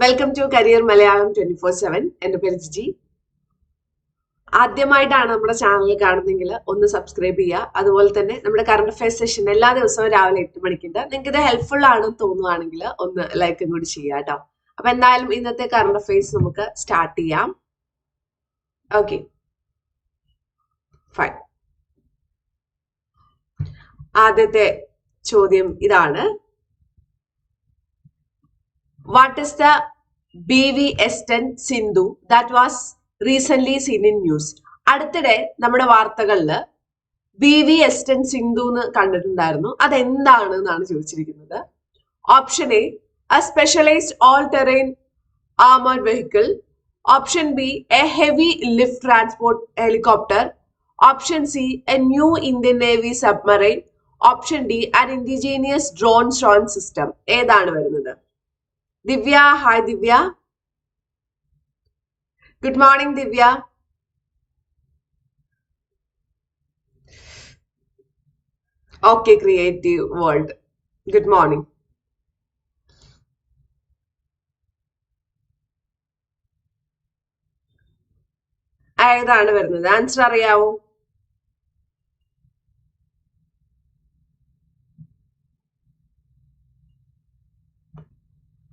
Welcome to career Malayalam twenty four seven എന്റെ പേര് ജിജി. ആദ്യമായിട്ടാണ് നമ്മുടെ ചാനൽ കാണുന്നെങ്കിൽ ഒന്ന് സബ്സ്ക്രൈബ് ചെയ്യുക. അതുപോലെ തന്നെ നമ്മുടെ കറണ്ട് അഫയർ സെഷൻ എല്ലാ ദിവസവും രാവിലെ എട്ട് മണിക്കുണ്ട്. നിങ്ങൾക്ക് ഇത് ഹെൽപ്ഫുൾ ആണെന്ന് തോന്നുവാണെങ്കിൽ ഒന്ന് ലൈക്കും കൂടി ചെയ്യുക കേട്ടോ. അപ്പൊ എന്തായാലും ഇന്നത്തെ കറണ്ട് അഫയർസ് നമുക്ക് സ്റ്റാർട്ട് ചെയ്യാം. ഓക്കെ ഫൈൻ ആദ്യത്തെ ചോദ്യം ഇതാണ്. What is the BV Esten Sindhu that was recently seen in news? അടുത്തിടെ നമ്മുടെ വാർത്തകളിൽ ബി വി എസ്റ്റൻ സിന്ധു എന്ന് കണ്ടിട്ടുണ്ടായിരുന്നു. അതെന്താണ് എന്നാണ് ചോദിച്ചിരിക്കുന്നത്? Option a a specialised all terrain armoured vehicle option b a heavy lift transport helicopter option c a new Indian navy submarine option d an indigenous drone swarm system ഏതാണ് വരുന്നത്? Divya hi Divya. Good morning Divya. Okay creative world good morning ഏതാണ് വരുന്നത്? Answer അറിയാവോ?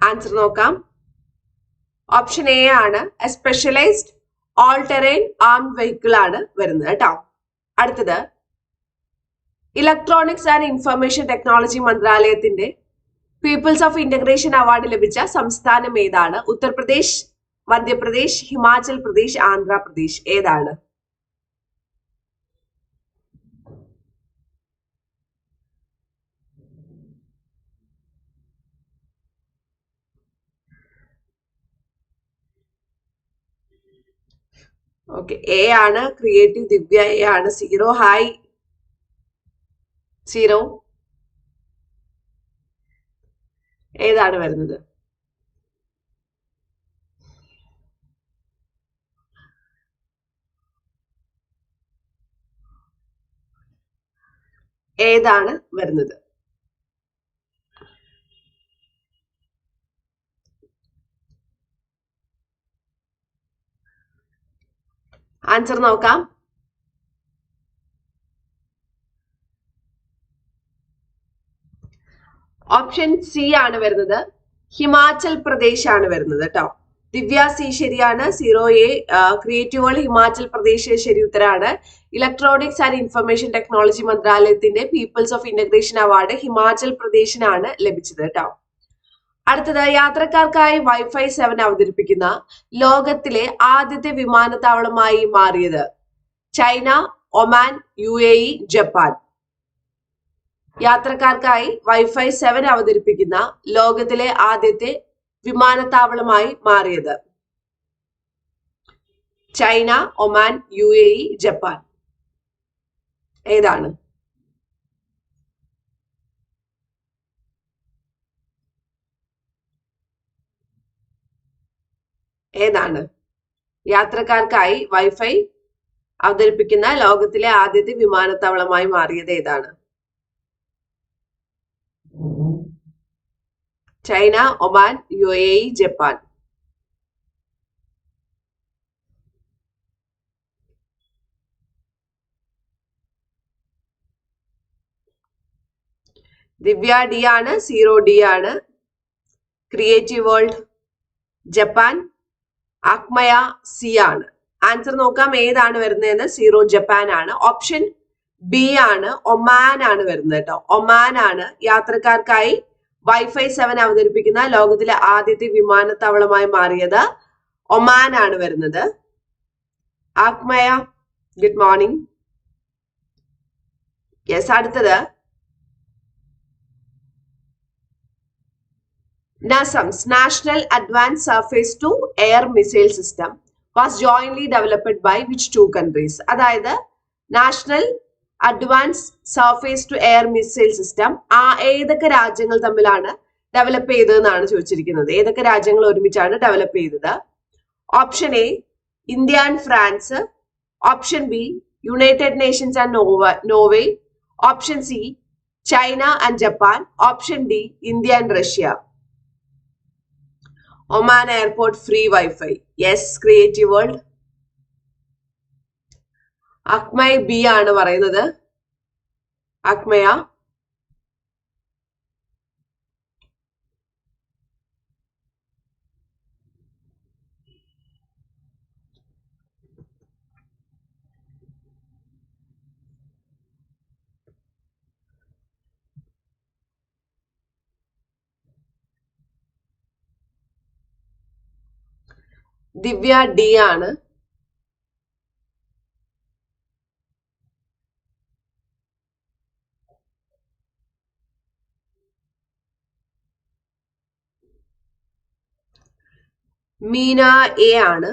Answer നോക്കാം. Option A ആണ്. Specialised all terrain arm vehicle ആണ് വരുന്നത് കേട്ടോ. അടുത്തത്. ഇലക്ട്രോണിക്സ് ആൻഡ് ഇൻഫർമേഷൻ ടെക്നോളജി മന്ത്രാലയത്തിന്റെ പീപ്പിൾസ് ഓഫ് ഇന്റഗ്രേഷൻ അവാർഡ് ലഭിച്ച സംസ്ഥാനം ഏതാണ്? ഉത്തർപ്രദേശ് മധ്യപ്രദേശ് ഹിമാചൽ പ്രദേശ് ആന്ധ്രാപ്രദേശ്. ഏതാണ്? ഓക്കെ എ ആണ് ക്രിയേറ്റീവ് ദിവ്യ എ ആണ് സീറോ ഹായ് സീറോ ഏതാണ് വരുന്നത്? ഏതാണ് വരുന്നത്? ആൻസർ നോക്കാം. ഓപ്ഷൻ സി ആണ് വരുന്നത്. ഹിമാചൽ പ്രദേശ് ആണ് വരുന്നത് കേട്ടോ ദിവ്യ സി ശരിയാണ്. Zero a creative world Himachal Pradesh ശരി ഉത്തരാണ്. ഇലക്ട്രോണിക്സ് ആൻഡ് ഇൻഫർമേഷൻ ടെക്നോളജി മന്ത്രാലയത്തിന്റെ people's of integration award Himachal പ്രദേശിനാണ് ലഭിച്ചത് കേട്ടോ അടുത്തത് യാത്രക്കാർക്കായി വൈഫൈ സെവൻ അവതരിപ്പിക്കുന്ന ലോകത്തിലെ ആദ്യത്തെ വിമാനത്താവളമായി മാറിയത് China Oman U A E Japan. യാത്രക്കാർക്കായി wifi seven അവതരിപ്പിക്കുന്ന ലോകത്തിലെ ആദ്യത്തെ വിമാനത്താവളമായി മാറിയത് China Oman U A E Japan. ഏതാണ്? ഏതാണ്? യാത്രക്കാർക്കായി വൈഫൈ അവതരിപ്പിക്കുന്ന ലോകത്തിലെ ആദ്യത്തെ വിമാനത്താവളമായി മാറിയത് ഏതാണ്? China Oman U A Japan. Divya d ആണ് സീറോ ഡി ആണ്. Creative world Japan. അക്മയ സി ആണ്. ആൻസർ നോക്കാം ഏതാണ് വരുന്നതെന്ന്? സീറോ ജപ്പാൻ ആണ്. ഓപ്ഷൻ ബി ആണ്. ഒമാൻ ആണ് വരുന്നത് കേട്ടോ. ഒമാൻ ആണ്. യാത്രക്കാർക്കായി വൈഫൈ സെവൻ അവതരിപ്പിക്കുന്ന ലോകത്തിലെ ആദ്യത്തെ വിമാനത്താവളമായി മാറിയത് ഒമാൻ ആണ് വരുന്നത്. ആക്മയ ഗുഡ് മോർണിംഗ് യെസ് അടുത്തത്. NASAMS National Advanced Surface to Air Missile System was jointly developed by which two countries? അതായത് national advance surface to air missile system ആ ഏതൊക്കെ രാജ്യങ്ങൾ തമ്മിലാണ് ഡെവലപ്പ് ചെയ്തതെന്നാണ് ചോദിച്ചിരിക്കുന്നത്. ഏതൊക്കെ രാജ്യങ്ങൾ ഒരുമിച്ചാണ് ഡെവലപ്പ് ചെയ്തത്? Option a India and France option b United Nations and Nova Norway option c China and Japan option d India and Russia Oman airport free wifi. Yes creative world. അക്മയ് b ആണ് പറയുന്നത്. അക്മയ. Divya D ആണ്. Meena A ആണ്.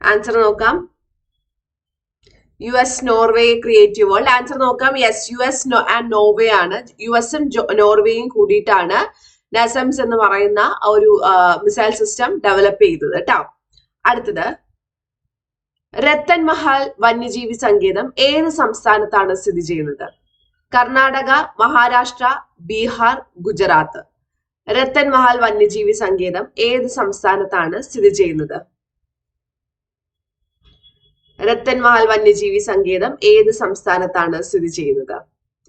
Answer നോക്കാം. U S Norway creative world answer നോക്കാം. Yes U S and Norway ആണ്. U എസും നോർവേയും കൂടിയിട്ടാണ് നസംസ് എന്ന് പറയുന്ന ഒരു മിസൈൽ സിസ്റ്റം ഡെവലപ്പ് ചെയ്തത് കേട്ടോ അടുത്തത്. രത്തൻ മഹൽ വന്യജീവി സങ്കേതം ഏത് സംസ്ഥാനത്താണ് സ്ഥിതി ചെയ്യുന്നത്? കർണാടക മഹാരാഷ്ട്ര ബീഹാർ ഗുജറാത്ത്. രത്തൻ മഹൽ വന്യജീവി സങ്കേതം ഏത് സംസ്ഥാനത്താണ് സ്ഥിതി ചെയ്യുന്നത്? രത്തൻ മഹൽ വന്യജീവി സങ്കേതം ഏത് സംസ്ഥാനത്താണ് സ്ഥിതി ചെയ്യുന്നത്?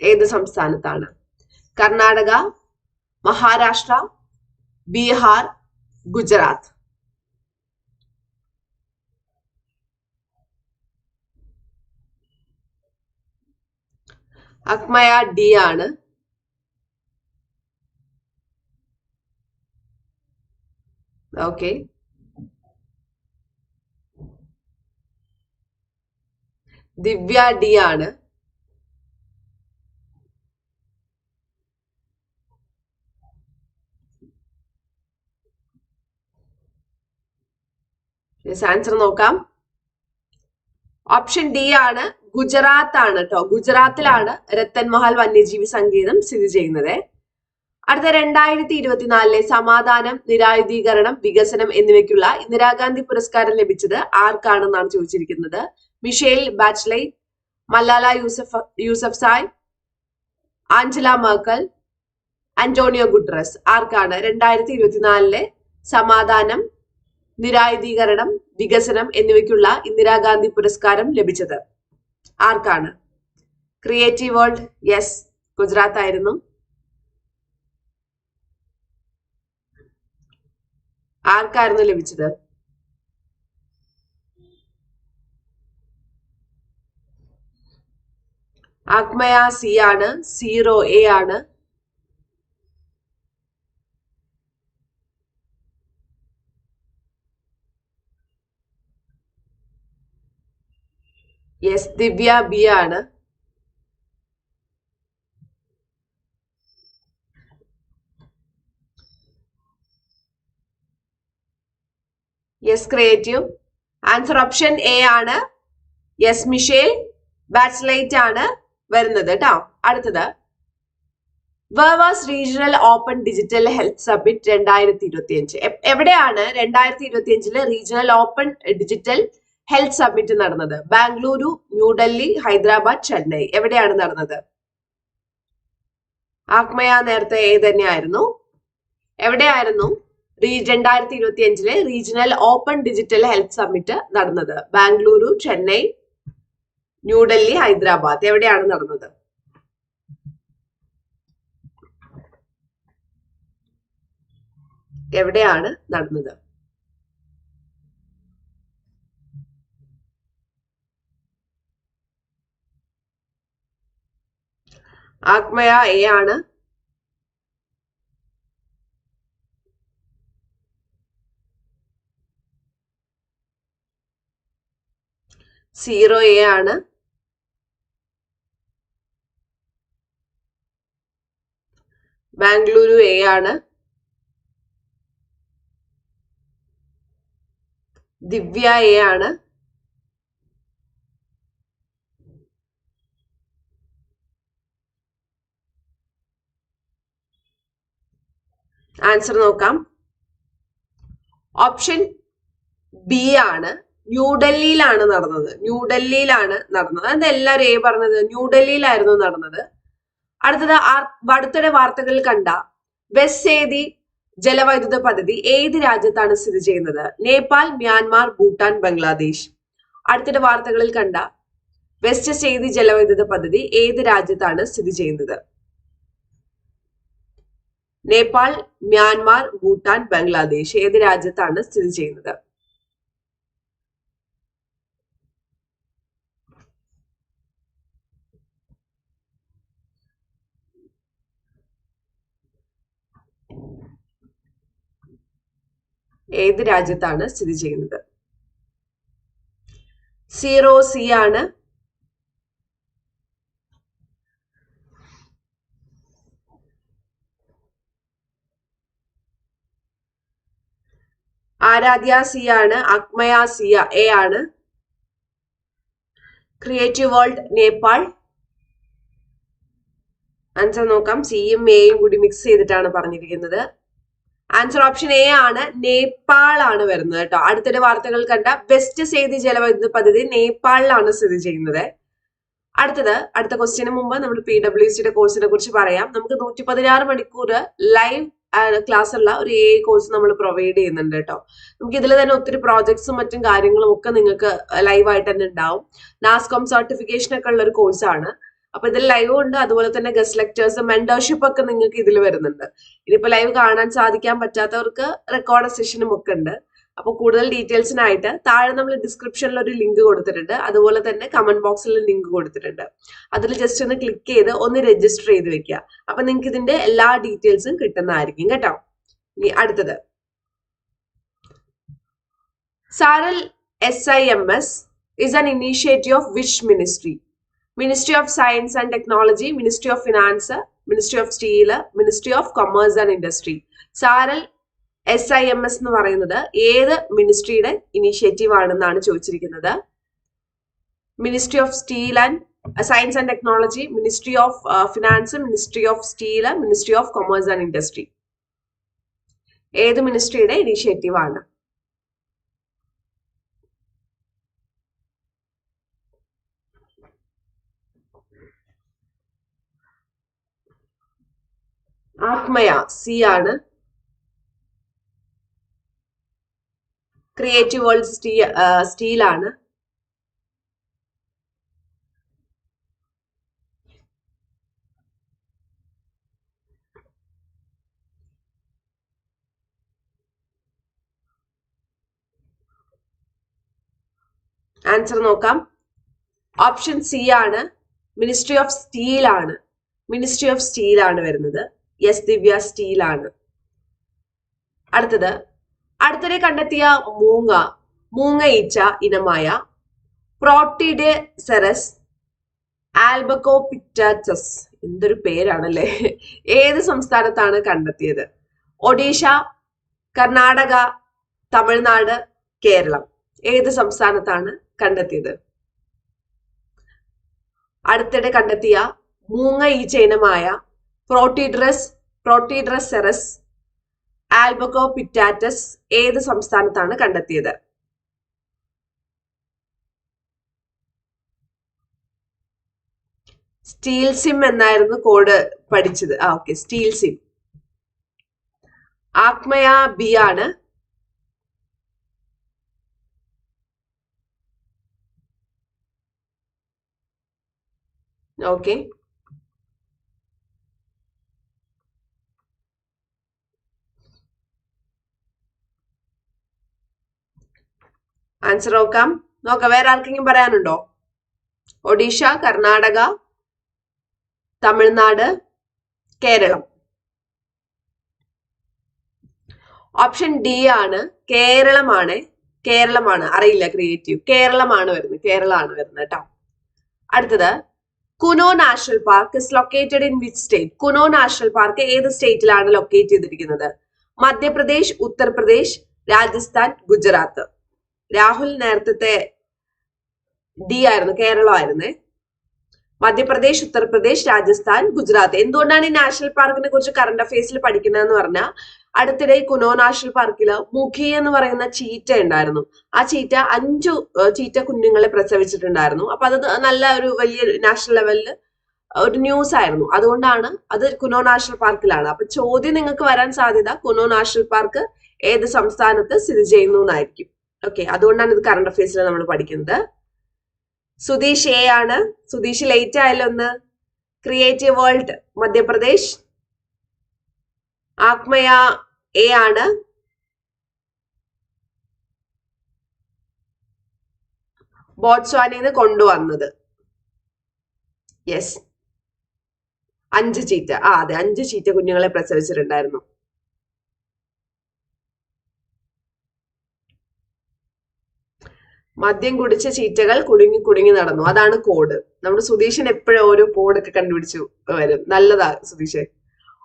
ഏത് സംസ്ഥാനത്താണ്? കർണാടക മഹാരാഷ്ട്ര ബീഹാർ ഗുജറാത്ത്. അക്മയ ഡി ആണ്. ഓക്കെ. ദിവ്യ ഡി ആണ്. ആൻസർ നോക്കാം. ഓപ്ഷൻ ഡി ആണ് ഗുജറാത്ത് ആണ് കേട്ടോ ഗുജറാത്തിലാണ് രത്തൻ മഹൽ വന്യജീവി സങ്കേതം സ്ഥിതി ചെയ്യുന്നത്. അടുത്ത രണ്ടായിരത്തി ഇരുപത്തിനാലിലെ സമാധാനം നിരായുധീകരണം വികസനം എന്നിവയ്ക്കുള്ള ഇന്ദിരാഗാന്ധി പുരസ്കാരം ലഭിച്ചത് ആർക്കാണെന്നാണ് ചോദിച്ചിരിക്കുന്നത്? Michelle Bachelet Malala Yousaf Yousafzai Angela Merkel Antonio Guterres ആർക്കാണ്? രണ്ടായിരത്തി ഇരുപത്തിനാലിലെ സമാധാനം നിരായുധീകരണം വികസനം എന്നിവയ്ക്കുള്ള ഇന്ദിരാഗാന്ധി പുരസ്കാരം ലഭിച്ചത്. ആർക്കാണ്? ക്രിയേറ്റീവ് വേൾഡ് യെസ് ഗുജറാത്ത് ആയിരുന്നു. ആർക്കായിരുന്നു ലഭിച്ചത്? ആഗ്മയ സി ആണ് സീറോ എ ആണ്. യെസ് ദിവ്യ ബി ആണ്. Yes creative answer option A ആണ്. യെസ് മിഷേൽ ബാറ്റ്സ്ലൈറ്റ് ആണ്. വരുന്നത് കേട്ടോ. അടുത്തത്. Where was regional open digital health summit രണ്ടായിരത്തി ഇരുപത്തി അഞ്ച് എവിടെയാണ് രണ്ടായിരത്തി ഇരുപത്തി അഞ്ചിൽ regional open digital health summit നടന്നത്? ബാംഗ്ലൂരു ന്യൂഡൽഹി ഹൈദരാബാദ് ചെന്നൈ. എവിടെയാണ് നടന്നത്? ആക്മയ നേരത്തെ ഏത് തന്നെയായിരുന്നു. എവിടെയായിരുന്നു രണ്ടായിരത്തി ഇരുപത്തി അഞ്ചിലെ regional open digital health summit നടന്നത്? ബാംഗ്ലൂരു ചെന്നൈ ന്യൂഡൽഹി ഹൈദരാബാദ്. എവിടെയാണ് നടന്നത്? എവിടെയാണ് നടന്നത്? ആത്മയ എ ആണ്. സീറോ എ ആണ്. ബാംഗ്ലൂരു എ ആണ്. ദിവ്യ എ ആണ്. ആൻസർ നോക്കാം. ഓപ്ഷൻ ബി ആണ്. ന്യൂഡൽഹിയിലാണ് നടന്നത്. ന്യൂഡൽഹിയിലാണ് നടന്നത്. അതെല്ലാവരും എ പറഞ്ഞത്? ന്യൂഡൽഹിയിലായിരുന്നു നടന്നത്. അടുത്തത് അടുത്തിടെ വാർത്തകളിൽ കണ്ട വെസ്സേദി ജലവൈദ്യുത പദ്ധതി ഏത് രാജ്യത്താണ് സ്ഥിതി ചെയ്യുന്നത്? നേപ്പാൾ മ്യാൻമാർ ഭൂട്ടാൻ ബംഗ്ലാദേശ്. അടുത്തിടെ വാർത്തകളിൽ കണ്ട വെസ്റ്റ് സേതി ജലവൈദ്യുത പദ്ധതി ഏത് രാജ്യത്താണ് സ്ഥിതി ചെയ്യുന്നത്? നേപ്പാൾ മ്യാൻമാർ ഭൂട്ടാൻ ബംഗ്ലാദേശ് ഏത് രാജ്യത്താണ് സ്ഥിതി ചെയ്യുന്നത്? ഏത് രാജ്യത്താണ് സ്ഥിതി ചെയ്യുന്നത്? സീറോ സി ആണ്. ആരാധ്യ സി ആണ് അക്മയ സിയ എ ആണ്. Creative world Nepal. ആൻസർ നോക്കാം. സിയും എയും കൂടി മിക്സ് ചെയ്തിട്ടാണ് പറഞ്ഞിരിക്കുന്നത്. ആൻസർ ഓപ്ഷൻ എ ആണ് നേപ്പാൾ ആണ് വരുന്നത് കേട്ടോ. അടുത്തിടെ വാർത്തകൾ കണ്ട വെസ്റ്റ് സേതി ജലവൈദ്യുത പദ്ധതി നേപ്പാളിലാണ് സ്ഥിതി ചെയ്യുന്നത്. അടുത്തത് അടുത്ത ക്വസ്റ്റ്യന് മുമ്പ് നമ്മൾ പി ഡബ്ല്യു സിയുടെ കോഴ്സിനെ കുറിച്ച് പറയാം. നമുക്ക് നൂറ്റി പതിനാറ് മണിക്കൂർ ലൈവ് ക്ലാസ് ഉള്ള ഒരു എ കോഴ്സ് നമ്മൾ പ്രൊവൈഡ് ചെയ്യുന്നുണ്ട് കേട്ടോ. നമുക്ക് ഇതിൽ തന്നെ ഒത്തിരി പ്രോജക്ട്സും മറ്റും കാര്യങ്ങളും ഒക്കെ നിങ്ങൾക്ക് ലൈവായിട്ട് തന്നെ ഉണ്ടാവും. നാസ്കോം സർട്ടിഫിക്കേഷൻ ഒക്കെ ഉള്ള ഒരു കോഴ്സാണ് അപ്പൊ ഇതിൽ ലൈവ് ഉണ്ട്. അതുപോലെ തന്നെ ഗസ്റ്റ് ലെക്ചേഴ്സ് മെന്റർഷിപ്പ് ഒക്കെ നിങ്ങൾക്ക് ഇതിൽ വരുന്നുണ്ട്. ഇനിയിപ്പോ ലൈവ് കാണാൻ സാധിക്കാൻ പറ്റാത്തവർക്ക് റെക്കോർഡ് സെഷനും ഒക്കെ ഉണ്ട്. അപ്പൊ കൂടുതൽ ഡീറ്റെയിൽസിനായിട്ട് താഴെ നമ്മൾ ഡിസ്ക്രിപ്ഷനിൽ ഒരു ലിങ്ക് കൊടുത്തിട്ടുണ്ട്. അതുപോലെ തന്നെ കമന്റ് ബോക്സിൽ ലിങ്ക് കൊടുത്തിട്ടുണ്ട്. അതിൽ ജസ്റ്റ് ഒന്ന് ക്ലിക്ക് ചെയ്ത് ഒന്ന് രജിസ്റ്റർ ചെയ്ത് വെക്കുക. അപ്പൊ നിങ്ങൾക്ക് ഇതിന്റെ എല്ലാ ഡീറ്റെയിൽസും കിട്ടുന്നതായിരിക്കും കേട്ടോ. ഇനി അടുത്തത്. Saral S I M S is an initiative of which ministry ministry of science and technology ministry of finance ministry of steel ministry of commerce and industry Saral S I M S എന്ന് പറയുന്നത് ഏത് മിനിസ്ട്രിയുടെ initiative ആണെന്നാണ് ചോദിച്ചിരിക്കുന്നത്. Ministry of steel and science and technology ministry of finance ministry of steel ministry of commerce and industry ഏത് മിനിസ്ട്രിയുടെ initiative ആണ്? Athmaya C ആണ്. ക്രിയേറ്റീവ് വേൾഡ് സ്റ്റീ സ്റ്റീലാണ് ആൻസർ നോക്കാം. ഓപ്ഷൻ സി ആണ്. മിനിസ്ട്രി ഓഫ് സ്റ്റീൽ ആണ്. മിനിസ്ട്രി ഓഫ് സ്റ്റീൽ ആണ് വരുന്നത്. യെസ് ദിവ്യ സ്റ്റീൽ ആണ്. അടുത്തത്. അടുത്തിടെ കണ്ടെത്തിയ മൂങ്ങ മൂങ്ങ ഈച്ച ഇനമായ പ്രോട്ടിഡെ സെറസ് ആൽബക്കോ പിറ്റാറ്റസ് എന്തൊരു പേരാണല്ലേ? ഏത് സംസ്ഥാനത്താണ് കണ്ടെത്തിയത്? ഒഡീഷ കർണാടക തമിഴ്നാട് കേരളം. ഏത് സംസ്ഥാനത്താണ് കണ്ടെത്തിയത്? അടുത്തിടെ കണ്ടെത്തിയ മൂങ്ങ ഈച്ച ഇനമായ പ്രോട്ടിഡ്രസ് ആൽബക്കോ പിറ്റാറ്റസ് ഏത് സംസ്ഥാനത്താണ് കണ്ടെത്തിയത്? സ്റ്റീൽ സിം എന്നായിരുന്നു കോഡ് പഠിച്ചത്. ആ okay steel SIM. Athmaya B ആണ് ഓക്കെ ആൻസർ നോക്കാം നോക്കാം വേറെ ആർക്കെങ്കിലും പറയാനുണ്ടോ? ഒഡീഷ കർണാടക തമിഴ്നാട് കേരളം. ഓപ്ഷൻ ഡി ആണ് കേരളമാണ് കേരളമാണ്. അറിയില്ല ക്രിയേറ്റീവ്. കേരളമാണ് വരുന്നത് കേരളമാണ് വരുന്നത് കേട്ടോ. അടുത്തത് Kuno national park is located in which state Kuno national park ഏത് സ്റ്റേറ്റിലാണ് ലൊക്കേറ്റ് ചെയ്തിരിക്കുന്നത്? മധ്യപ്രദേശ് ഉത്തർപ്രദേശ് രാജസ്ഥാൻ ഗുജറാത്ത്. രാഹുൽ നേരത്തെ ഡി ആയിരുന്നു കേരളമായിരുന്നേ. മധ്യപ്രദേശ് ഉത്തർപ്രദേശ് രാജസ്ഥാൻ ഗുജറാത്ത്. എന്തുകൊണ്ടാണ് ഈ നാഷണൽ പാർക്കിനെ കുറിച്ച് കറണ്ട് അഫയേഴ്സിൽ പഠിക്കുന്നതെന്ന് പറഞ്ഞാൽ അടുത്തിടെ കുനോ നാഷണൽ പാർക്കിൽ മുഖി എന്ന് പറയുന്ന ചീറ്റ ഉണ്ടായിരുന്നു. ആ ചീറ്റ അഞ്ചു ചീറ്റ കുഞ്ഞുങ്ങളെ പ്രസവിച്ചിട്ടുണ്ടായിരുന്നു. അപ്പൊ അത് നല്ല ഒരു വലിയ നാഷണൽ ലെവലിൽ ഒരു ന്യൂസ് ആയിരുന്നു. അതുകൊണ്ടാണ് അത് കുനോ നാഷണൽ പാർക്കിലാണ്. അപ്പൊ ചോദ്യം നിങ്ങൾക്ക് വരാൻ സാധ്യത കുനോ നാഷണൽ പാർക്ക് ഏത് സംസ്ഥാനത്ത് സ്ഥിതി ചെയ്യുന്നു എന്നായിരിക്കും. ഓക്കെ അതുകൊണ്ടാണ് ഇത് കറണ്ട് അഫയേഴ്സിൽ നമ്മൾ പഠിക്കുന്നത്. സുധീഷ് എ ആണ്. സുധീഷ് ലേറ്റ് ആയാലോ ഒന്ന് creative world Madhya Pradesh. Athmaya A ആണ്. ബോട്സ്വാനയിൽ നിന്ന് കൊണ്ടുവന്നത്. യെസ് അഞ്ച് ചീറ്റ. ആ അതെ അഞ്ച് ചീറ്റ കുഞ്ഞുങ്ങളെ പ്രസവിച്ചിട്ടുണ്ടായിരുന്നു. മദ്യം കുടിച്ച ചീറ്റകൾ കുടുങ്ങി കുടുങ്ങി നടന്നു. അതാണ് കോഡ് നമ്മുടെ സുധീഷൻ എപ്പോഴും ഓരോ കോഡൊക്കെ കണ്ടുപിടിച്ചു വരും. നല്ലതാ സുധീഷെ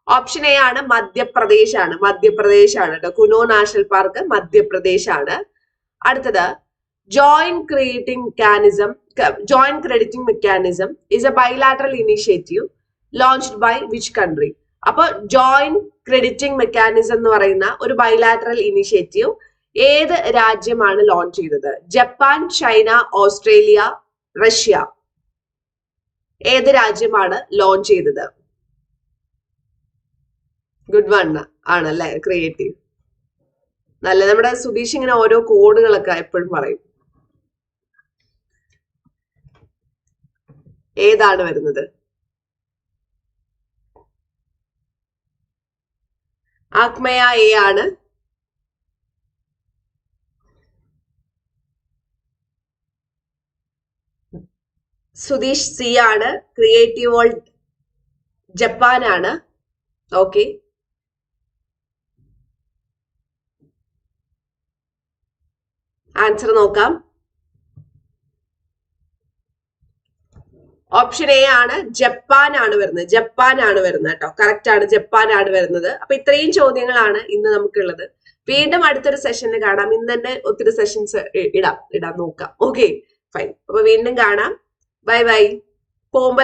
ഓപ്ഷൻ എ ആണ് മധ്യപ്രദേശ് ആണ് മധ്യപ്രദേശ് ആണ് കേട്ടോ. കുനോ നാഷണൽ പാർക്ക് മധ്യപ്രദേശ് ആണ് അടുത്തത് joint creating mechanism joint crediting mechanism is a bilateral initiative launched by which country അപ്പോൾ ജോയിന്റ് ക്രെഡിറ്റിംഗ് മെക്കാനിസം എന്ന് പറയുന്ന ഒരു ബൈലാറ്ററൽ ഇനിഷ്യേറ്റീവ് ഏത് രാജ്യമാണ് ലോഞ്ച് ചെയ്തത്? Japan China Australia Russia. ഏത് രാജ്യമാണ് ലോഞ്ച് ചെയ്തത്? ഗുഡ് വൺ ആണല്ലേ? ക്രിയേറ്റീവ് നല്ല നമ്മുടെ സുധീഷ് ഇങ്ങനെ ഓരോ കോഡുകളൊക്കെ എപ്പോഴും പറയും. ഏതാണ് വരുന്നത്? ആത്മയ എ ആണ്. സുധീഷ് സി ആണ് ക്രിയേറ്റീവ് വേൾഡ് ജപ്പാനാണ് ഓക്കെ ആൻസർ നോക്കാം. ഓപ്ഷൻ എ ആണ് ജപ്പാൻ ആണ് വരുന്നത്. ജപ്പാൻ ആണ് വരുന്നത് കേട്ടോ. കറക്റ്റ് ആണ്. ജപ്പാൻ ആണ് വരുന്നത്. അപ്പൊ ഇത്രയും ചോദ്യങ്ങളാണ് ഇന്ന് നമുക്കുള്ളത്. വീണ്ടും അടുത്തൊരു സെഷനിൽ കാണാം. ഇന്ന് തന്നെ ഒത്തിരി സെഷൻസ് ഇടാം. ഇടാം. നോക്കാം. ഓക്കെ ഫൈൻ അപ്പൊ വീണ്ടും കാണാം. ബൈ ബൈ പോകുമ്പോ